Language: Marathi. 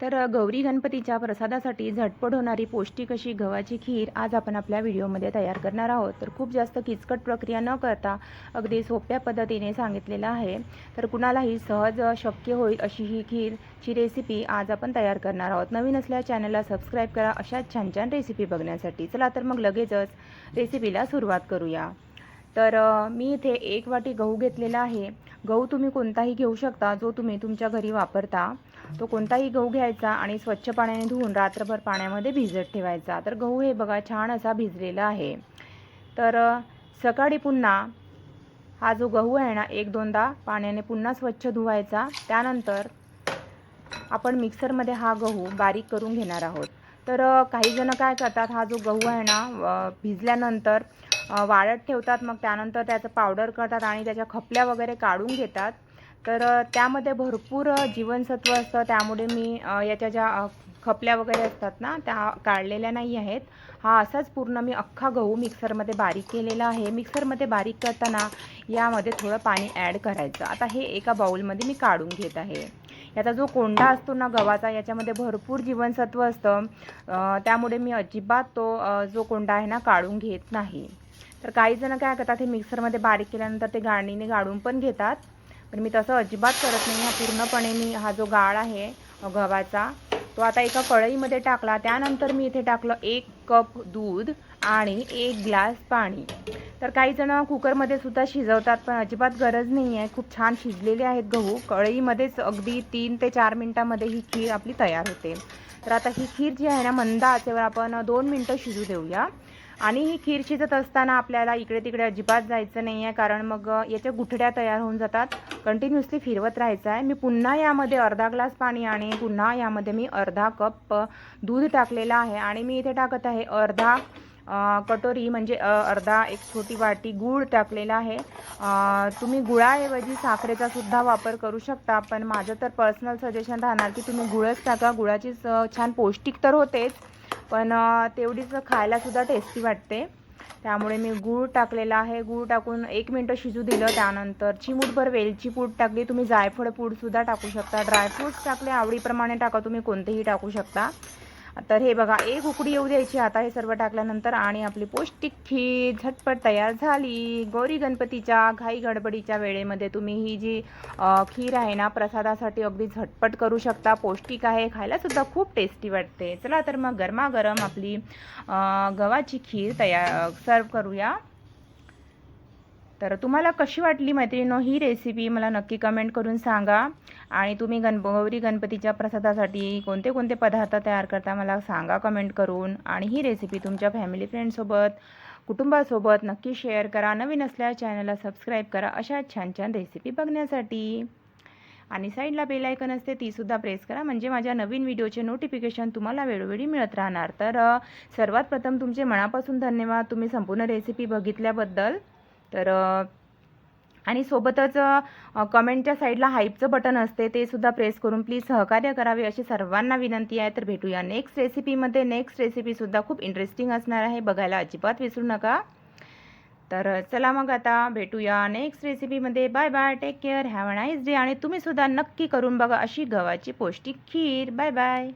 तर गौरी गणपतीच्या प्रसादासाठी झटपट होणारी पौष्टिक अशी गव्हाची खीर आज आपण आपल्या व्हिडिओमध्ये तयार करणार आहोत. तर खूप जास्त किचकट प्रक्रिया न करता अगदी सोप्या पद्धतीने सांगितलेलं आहे. तर कुणालाही सहज शक्य होईल अशी ही खीरची रेसिपी आज आपण तयार करणार आहोत. नवीन असल्या चॅनलला सबस्क्राईब करा. अशाच छान छान रेसिपी बघण्यासाठी चला तर मग लगेचच रेसिपीला सुरुवात करूया. तर मी इथे एक वाटी गहू घेतलेला आहे. गहू तुम्ही कोणताही घेऊ शकता जो तुम्ही तुमच्या घरी वापरता तो कोणताही गहू घ्यायचा आणि स्वच्छ पाण्याने धुवून रात्रभर पाण्यामध्ये भिजत ठेवायचा. तर गहू हे बघा छान असा भिजलेला आहे. तर सकाळी पुन्हा हा जो गहू आहे ना एक दोनदा पाण्याने पुन्हा स्वच्छ धुवायचा. त्यानंतर आपण मिक्सरमध्ये हा गहू बारीक करून घेणार आहोत. तर काही जण काय करतात हा जो गहू आहे ना भिजल्यानंतर वाळत ठेवतात मग त्यानंतर त्याचं पावडर करतात आणि त्याच्या खपल्या वगैरे काढून घेतात. तर त्यामध्ये भरपूर जीवनसत्व असतं. त्यामुळे मी याच्या ज्या खपल्या वगैरे असतात ना त्या काढलेल्या नाही आहेत. हा असाच पूर्ण मी अख्खा गहू मिक्सरमध्ये बारीक केलेला आहे. मिक्सरमध्ये बारीक करताना यामध्ये थोडं पाणी ॲड करायचं. आता हे एका बाउलमध्ये मी काढून घेत आहे. याचा जो कोंडा असतो ना गव्हाचा याच्यामध्ये भरपूर जीवनसत्व असतं. त्यामुळे मी अजिबात तो जो कोंडा आहे ना काढून घेत नाही. तर काही जण काय करतात हे मिक्सरमध्ये बारीक केल्यानंतर ते गाळणीने गाळून पण घेतात. पण मी तसं अजिबात करत नाही. हा पूर्णपणे मी हा जो गाळ आहे गव्हाचा तो आता एका कढईमध्ये टाकला. त्यानंतर मी इथे टाकलं एक कप दूध आणि एक ग्लास पाणी. तर काही जण कुकरमध्ये सुद्धा शिजवतात पण अजिबात गरज नाही आहे. खूप छान शिजलेले आहेत गहू. कढईमध्येच अगदी तीन ते चार मिनटामध्ये ही खीर आपली तयार होते. तर आता ही खीर जी आहे ना मंद आचेवर आपण दोन मिनटं शिजू देऊया. आणि ही खीर शिजत असताना आपल्याला इकडे तिकडे अजिबात जायचं नाही आहे कारण मग याच्या गुठड्या तयार होऊन जातात. कंटिन्युअसली फिरवत राहायचं आहे. मी पुन्हा यामध्ये अर्धा ग्लास पाणी आणि पुन्हा यामध्ये मी अर्धा कप दूध टाकलेलं आहे आणि मी इथे टाकत आहे अर्धा कटोरी म्हणजे अर्धा एक छोटी वाटी गूळ टाकलेला आहे. तुम्ही गुळाऐवजी साखरेचा सुद्धा वापर करू शकता पण माझं तर पर्सनल सजेशन राहणार की तुम्ही गुळच टाका. गुळाचीच छान पौष्टिक तर होतेच पण तेवढीच खायलासुद्धा टेस्टी वाटते. त्यामुळे मी गूळ टाकलेला आहे. गूळ टाकून एक मिनटं शिजू दिलं. त्यानंतर चिमूटभर वेलची पूड टाकली. तुम्ही जायफळ पूडसुद्धा टाकू शकता. ड्रायफ्रूट्स टाकले आवडीप्रमाणे टाका. तुम्ही कोणतेही टाकू शकता. तर हे बघा एक उकडी येऊ द्यायची. आता हे सर्व टाकल्यानंतर आणि आपली पौष्टिक खीर झटपट तयार झाली. गौरी गणपतीच्या घाई गडबडीच्या वेळेमध्ये तुम्ही ही जी खीर आहे ना प्रसादासाठी अगदी झटपट करू शकता. पौष्टिक आहे खायलासुद्धा खूप टेस्टी वाटते. चला तर मग गरमागरम आपली गव्हाची खीर तयार सर्व करूया. तर तुम्हाला कशी वाटली मैत्रिणीनो ही रेसिपी मला नक्की कमेंट करून सांगा. आणि तुम्ही गण गौरी गणपतीच्या प्रसादासाठी कोणते कोणते पदार्थ तयार करता मला सांगा कमेंट करून. आणि ही रेसिपी तुमच्या फॅमिली फ्रेंडसोबत कुटुंबासोबत नक्की शेअर करा. नवीन असल्या चॅनलला सबस्क्राईब करा. अशा छान छान रेसिपी बघण्यासाठी. आणि साईडला बेल आयकन असते तीसुद्धा प्रेस करा. म्हणजे माझ्या नवीन व्हिडिओचे नोटिफिकेशन तुम्हाला वेळोवेळी मिळत राहणार. तर सर्वात प्रथम तुमचे मनापासून धन्यवाद. तुम्ही संपूर्ण रेसिपी बघितल्याबद्दल. तर आणि सोबतच कमेंटच्या साईडला हाईपचं बटन असते ते सुद्धा प्रेस करून प्लीज सहकार्य करावे अशी सर्वांना विनंती आहे. तर भेटूया नेक्स्ट रेसिपीमध्ये नेक्स्ट रेसिपीसुद्धा खूप इंटरेस्टिंग असणार आहे. बघायला अजिबात विसरू नका. तर चला मग आता भेटूया next रेसिपीमध्ये bye bye take care have a nice day आणि तुम्हीसुद्धा नक्की करून बघा अशी गव्हाची पौष्टिक खीर. Bye bye